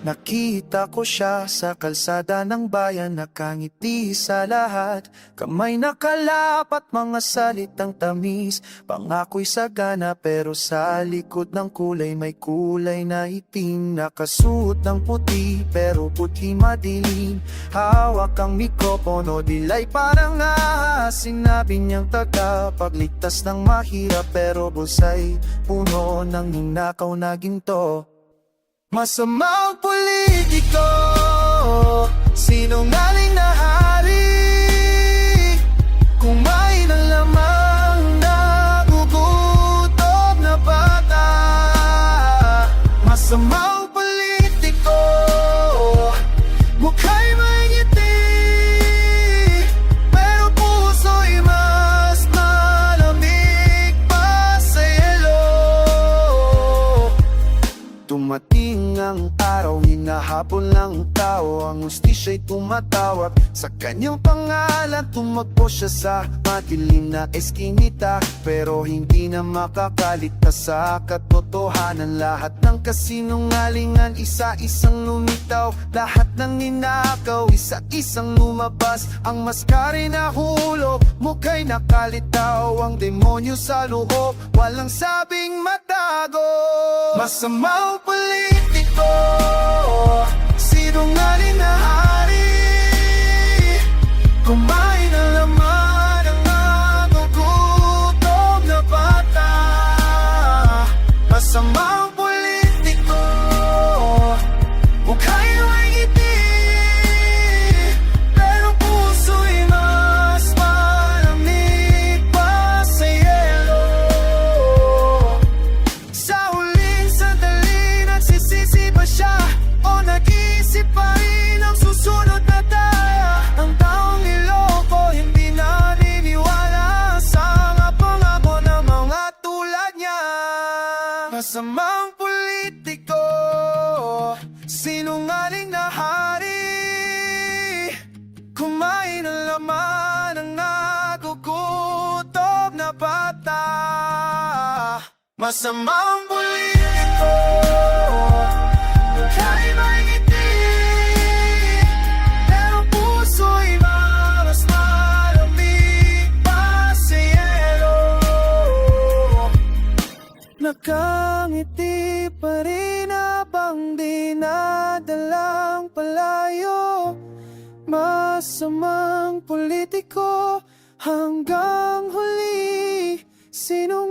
Nakita ko siya sa kalsada ng bayan Nakangiti sa lahat. Kamay nakalapat mga salitang tamis. Pangako'y sagana pero sa likod ng kulay May kulay na itim Nakasuot ng puti pero puti madilim. Hawak ang mikropono dilay parang ahas. Sinabi niyang taga pagligtas ng mahirap Pero busay puno ng ninakaw na ginto Masamang politiko Sinungaling na Dumating ang araw, hinahabol ng tao Ang ustisya'y tumatawag. Sa kanyang pangalan, tumakbo siya sa madilim na eskinita Pero hindi na makakaligtas sa katotohanan. Lahat ng kasinungalingan, isa-isang lumitaw. Lahat ng ninakaw, isa-isang lumabas. Ang maskari na hulog, mukha'y nakalitaw. Ang demonyo sa loob, walang sabing matago Masamang politiko Sinungaling na hari? Kumain ng laman ng nagugutom na bata. Masamang O nag-iisip pa rin ang susunod na taya? Ang taong niloko hindi naniniwala Sa mga pangako ng mga tulad niya. Masamang politiko Sinungaling na hari. Kumain ng laman ng nagugutom na bata. Masamang politiko Nakangiti pa rin habang di nadalang palayo. Masamang politiko hanggang huli Sino